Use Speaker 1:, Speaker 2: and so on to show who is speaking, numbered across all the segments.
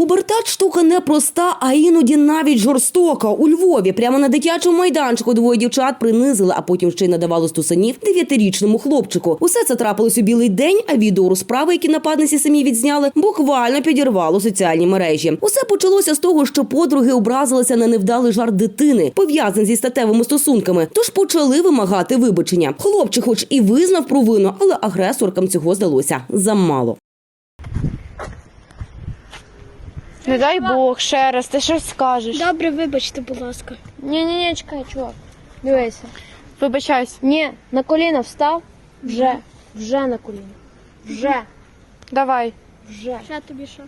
Speaker 1: Пубертат штука непроста, а іноді навіть жорстока. У Львові прямо на дитячому майданчику двоє дівчат принизили, а потім ще й надавали стусанів дев'ятирічному хлопчику. Усе це трапилось у білий день, а відео розправи, які нападниці самі відзняли, буквально підірвало соціальні мережі. Усе почалося з того, що подруги образилися на невдалий жарт дитини, пов'язаний зі статевими стосунками. Тож почали вимагати вибачення. Хлопчик, хоч і визнав провину, але агресоркам цього здалося замало.
Speaker 2: Не дай Бог, ще раз, ти щось скажеш.
Speaker 3: Добре, вибачте, будь ласка.
Speaker 2: Ні, ні, ні, чекай, чувак. Дивися. Вибачайся. Ні, на коліна встав. Вже. Вже на коліна. Вже. Давай. Вже.
Speaker 3: Ще тобі що?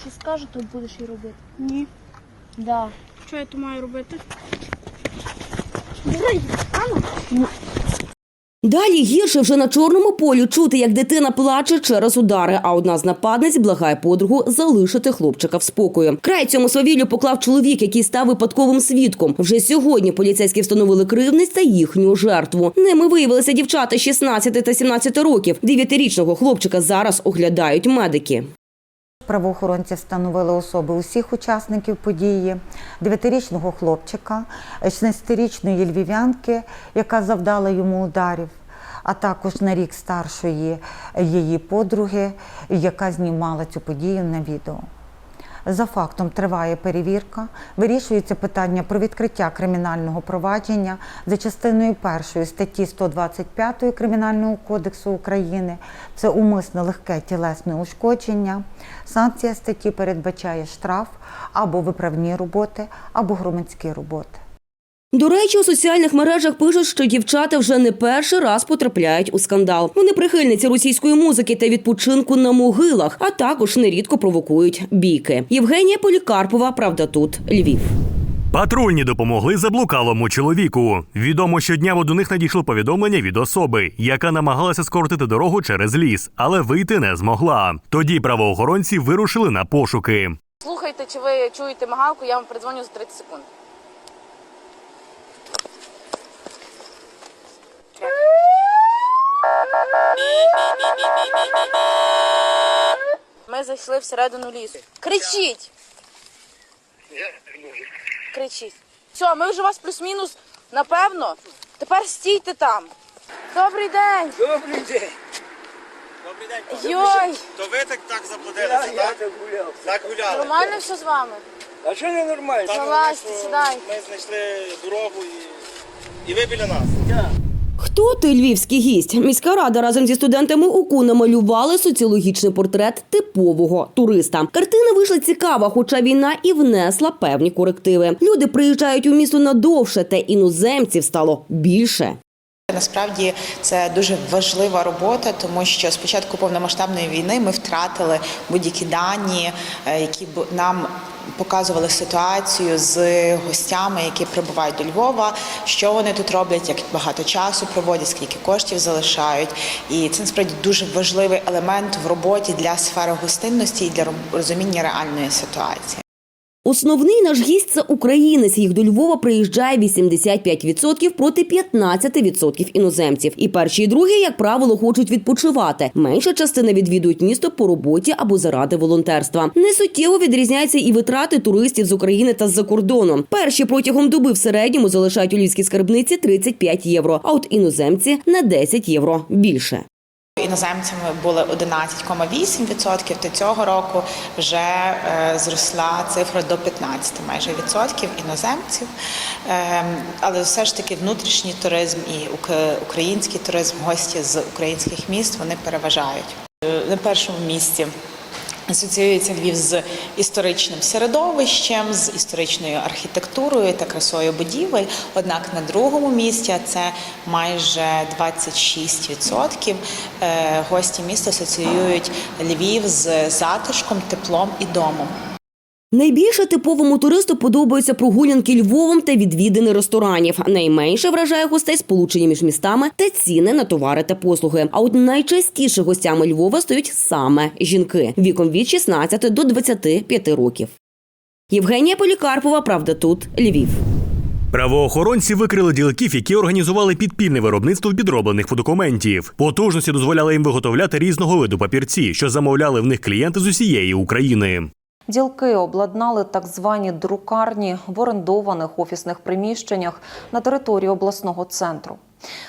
Speaker 2: Що скажу, то будеш і робити.
Speaker 3: Ні.
Speaker 2: Да.
Speaker 3: Що я то маю робити?
Speaker 1: Далі гірше вже на чорному полі чути, як дитина плаче через удари. А одна з нападниць благає подругу залишити хлопчика в спокою. Край цьому свавіллю поклав чоловік, який став випадковим свідком. Вже сьогодні поліцейські встановили кривниць та їхню жертву. Ними виявилися дівчата 16 та 17 років. Дев'ятирічного хлопчика зараз оглядають медики.
Speaker 4: Правоохоронці встановили особи усіх учасників події: 9-річного хлопчика, 16-річної львів'янки, яка завдала йому ударів, а також на рік старшої її подруги, яка знімала цю подію на відео. За фактом триває перевірка, вирішується питання про відкриття кримінального провадження за частиною першої статті 125 Кримінального кодексу України. Це умисне легке тілесне ушкодження. Санкція статті передбачає штраф або виправні роботи, або громадські роботи.
Speaker 1: До речі, у соціальних мережах пишуть, що дівчата вже не перший раз потрапляють у скандал. Вони прихильниці російської музики та відпочинку на могилах, а також нерідко провокують бійки. Євгенія Полікарпова, правда, тут Львів.
Speaker 5: Патрульні допомогли заблукалому чоловіку. Відомо, що дня до них надійшло повідомлення від особи, яка намагалася скоротити дорогу через ліс, але вийти не змогла. Тоді правоохоронці вирушили на пошуки.
Speaker 6: Слухайте, чи ви чуєте мигалку, я вам передзвоню за 30 секунд. Ми зайшли всередину лісу. Кричіть! Кричіть. Все, ми вже вас плюс-мінус, напевно. Тепер стійте там. Добрий день!
Speaker 7: Добрий день. Добрий день.
Speaker 6: Йой!
Speaker 7: То ви так, так заблудилися, так? Так гуляли.
Speaker 6: Нормально все з вами?
Speaker 7: А що не нормально?
Speaker 6: Залазьте, сідайте.
Speaker 7: Ми знайшли дорогу і, і ви біля нас.
Speaker 1: Хто той львівський гість? Міська рада разом зі студентами УКУ намалювали соціологічний портрет типового туриста. Картина вийшла цікава, хоча війна і внесла певні корективи. Люди приїжджають у місто надовше, та іноземців стало більше.
Speaker 8: Насправді це дуже важлива робота, тому що з початку повномасштабної війни ми втратили будь-які дані, е, які б нам показували ситуацію з гостями, які прибувають до Львова, що вони тут роблять, як багато часу проводять, скільки коштів залишають. І це насправді дуже важливий елемент в роботі для сфери гостинності і для розуміння реальної ситуації.
Speaker 1: Основний наш гість це українець. Їх до Львова приїжджає 85% проти 15% іноземців. І перші і другі, як правило, хочуть відпочивати. Менша частина відвідують місто по роботі або заради волонтерства. Не суттєво відрізняються і витрати туристів з України та з-за кордону. Перші протягом доби в середньому залишають у львівській скарбниці 35 євро, а от іноземці на 10 євро більше.
Speaker 8: Іноземцями були 11,8%, то цього року вже е, зросла цифра до 15 майже відсотків іноземців. Е, але все ж таки внутрішній туризм і український туризм, гості з українських міст вони переважають. Е, На першому місці Асоціюється Львів з історичним середовищем, з історичною архітектурою та красою будівель. Однак на другому місці це майже 26% е, гості міста асоціюють Львів з затишком, теплом і домом.
Speaker 1: Найбільше типовому туристу подобаються прогулянки Львовом та відвідини ресторанів. Найменше вражає гостей сполучення між містами та ціни на товари та послуги. А от найчастіше гостями Львова стають саме жінки віком від 16 до 25 років. Євгенія Полікарпова, правда, тут Львів.
Speaker 5: Правоохоронці викрили ділків, які організували підпільне виробництво підроблених фотокументів. Потужності дозволяли їм виготовляти різного виду папірці, що замовляли в них клієнти з усієї України.
Speaker 9: Ділки обладнали так звані друкарні в орендованих офісних приміщеннях на території обласного центру.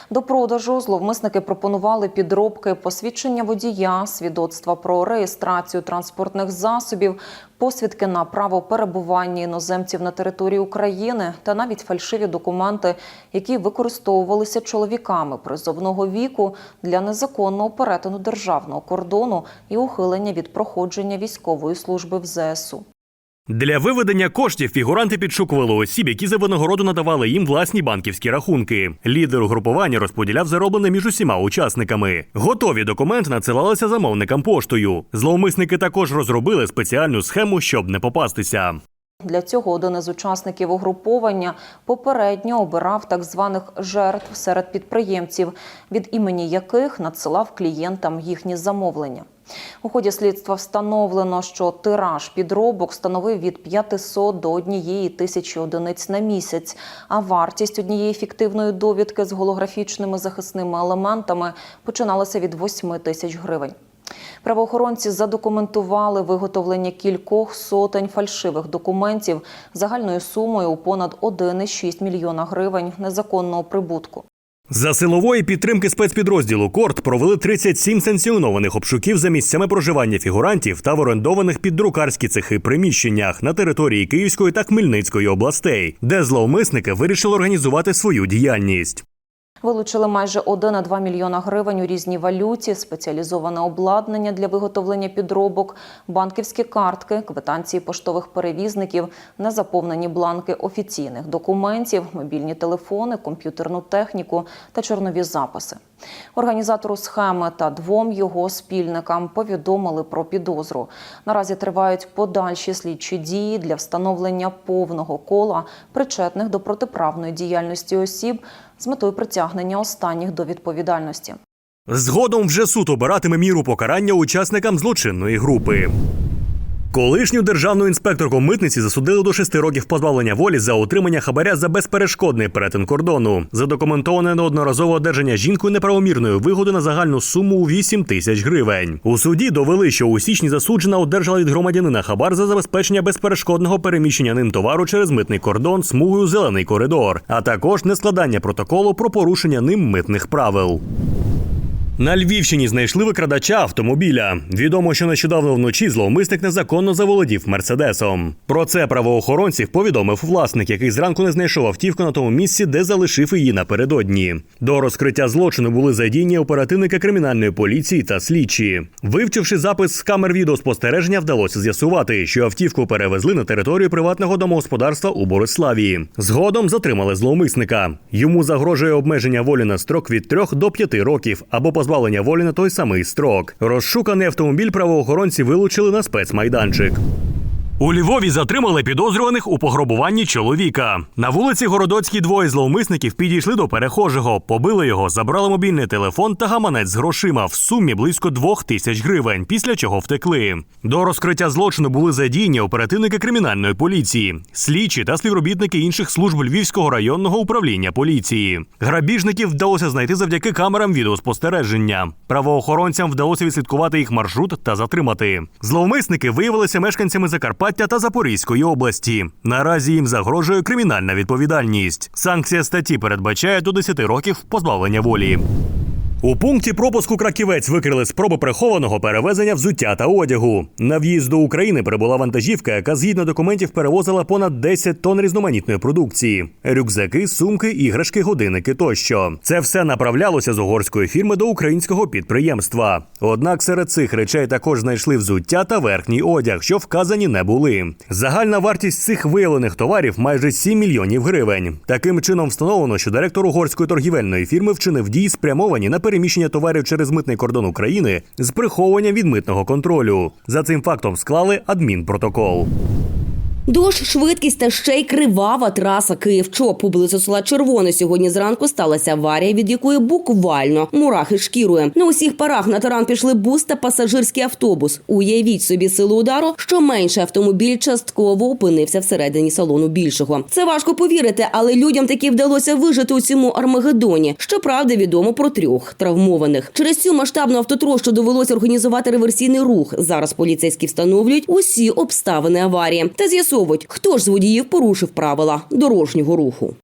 Speaker 9: До продажу зловмисники пропонували підробки посвідчення водія, свідоцтва про реєстрацію транспортних засобів, посвідки на право перебування іноземців на території України та навіть фальшиві документи, які використовувалися чоловіками призовного віку для незаконного перетину державного кордону і ухилення від проходження військової служби в ЗСУ.
Speaker 5: Для виведення коштів фігуранти підшукували осіб, які за винагороду надавали їм власні банківські рахунки. Лідер угрупування розподіляв зароблене між усіма учасниками. Готові документи надсилалися замовникам поштою. Зловмисники також розробили спеціальну схему, щоб не попастися.
Speaker 9: Для цього один із учасників угруповання попередньо обирав так званих жертв серед підприємців, від імені яких надсилав клієнтам їхні замовлення. У ході слідства встановлено, що тираж підробок становив від 500 до 1 тисячі одиниць на місяць, а вартість однієї фіктивної довідки з голографічними захисними елементами починалася від 8 тисяч гривень. Правоохоронці задокументували виготовлення кількох сотень фальшивих документів загальною сумою у понад 1,6 мільйона гривень незаконного прибутку.
Speaker 5: За силової підтримки спецпідрозділу Корт провели 37 санкціонованих обшуків за місцями проживання фігурантів та в орендованих під друкарські цехи приміщеннях на території Київської та Хмельницької областей, де зловмисники вирішили організувати свою діяльність.
Speaker 9: Вилучили майже 1,2 мільйона гривень у різній валюті, спеціалізоване обладнання для виготовлення підробок, банківські картки, квитанції поштових перевізників, незаповнені бланки офіційних документів, мобільні телефони, комп'ютерну техніку та чорнові записи. Організатору схеми та двом його спільникам повідомили про підозру. Наразі тривають подальші слідчі дії для встановлення повного кола причетних до протиправної діяльності осіб з метою притягнення останніх до відповідальності.
Speaker 5: Згодом вже суд обиратиме міру покарання учасникам злочинної групи. Колишню державну інспекторку митниці засудили до шести років позбавлення волі за отримання хабаря за безперешкодний перетин кордону. Задокументоване неодноразове одержання жінкою неправомірної вигоди на загальну суму у 8 тисяч гривень. У суді довели, що у січні засуджена одержала від громадянина хабар за забезпечення безперешкодного переміщення ним товару через митний кордон смугою зелений коридор, а також нескладання протоколу про порушення ним митних правил. На Львівщині знайшли викрадача автомобіля. Відомо, що нещодавно вночі зловмисник незаконно заволодів мерседесом. Про це правоохоронців повідомив власник, який зранку не знайшов автівку на тому місці, де залишив її напередодні. До розкриття злочину були задіяні оперативники кримінальної поліції та слідчі. Вивчивши запис з камер відеоспостереження, вдалося з'ясувати, що автівку перевезли на територію приватного домогосподарства у Бориславі. Згодом затримали зловмисника. Йому загрожує обмеження волі на строк від 3 до 5 років або позбавлення волі на той самий строк. Розшуканий автомобіль правоохоронці вилучили на спецмайданчик. У Львові затримали підозрюваних у пограбуванні чоловіка. На вулиці Городоцькій двоє зловмисників підійшли до перехожого, побили його, забрали мобільний телефон та гаманець з грошима в сумі близько двох тисяч гривень, після чого втекли. До розкриття злочину були задіяні оперативники кримінальної поліції, слідчі та співробітники інших служб Львівського районного управління поліції. Грабіжників вдалося знайти завдяки камерам відеоспостереження. Правоохоронцям вдалося відслідкувати їх маршрут та затримати. Зловмисники виявилися мешканцями Закарпаття та Запорізької області. Наразі їм загрожує кримінальна відповідальність. Санкція статті передбачає до 10 років позбавлення волі. У пункті пропуску краківець викрили спроби прихованого перевезення взуття та одягу. На в'їзд до України прибула вантажівка, яка згідно документів перевозила понад 10 тонн різноманітної продукції: рюкзаки, сумки, іграшки, годинники тощо. Це все направлялося з угорської фірми до українського підприємства. Однак серед цих речей також знайшли взуття та верхній одяг, що вказані не були. Загальна вартість цих виявлених товарів майже 7 мільйонів гривень. Таким чином встановлено, що директор угорської торгівельної фірми вчинив дії спрямовані на переміщення товарів через митний кордон України з приховуванням від митного контролю. За цим фактом склали адмінпротокол.
Speaker 1: Дощ, швидкість та ще й кривава траса Київ-Чоп. Поблизу села Червоне сьогодні зранку сталася аварія, від якої буквально мурахи шкірою. На усіх парах на таран пішли бус та пасажирський автобус. Уявіть собі силу удару, що менший автомобіль частково опинився всередині салону більшого. Це важко повірити, але людям таки вдалося вижити у цьому армагеддоні. Щоправда, відомо про трьох травмованих. Через цю масштабну автотрощу довелося організувати реверсійний рух. Зараз поліцейські встановлюють усі обставини аварії та з'ясовують, хто ж з водіїв порушив правила дорожнього руху.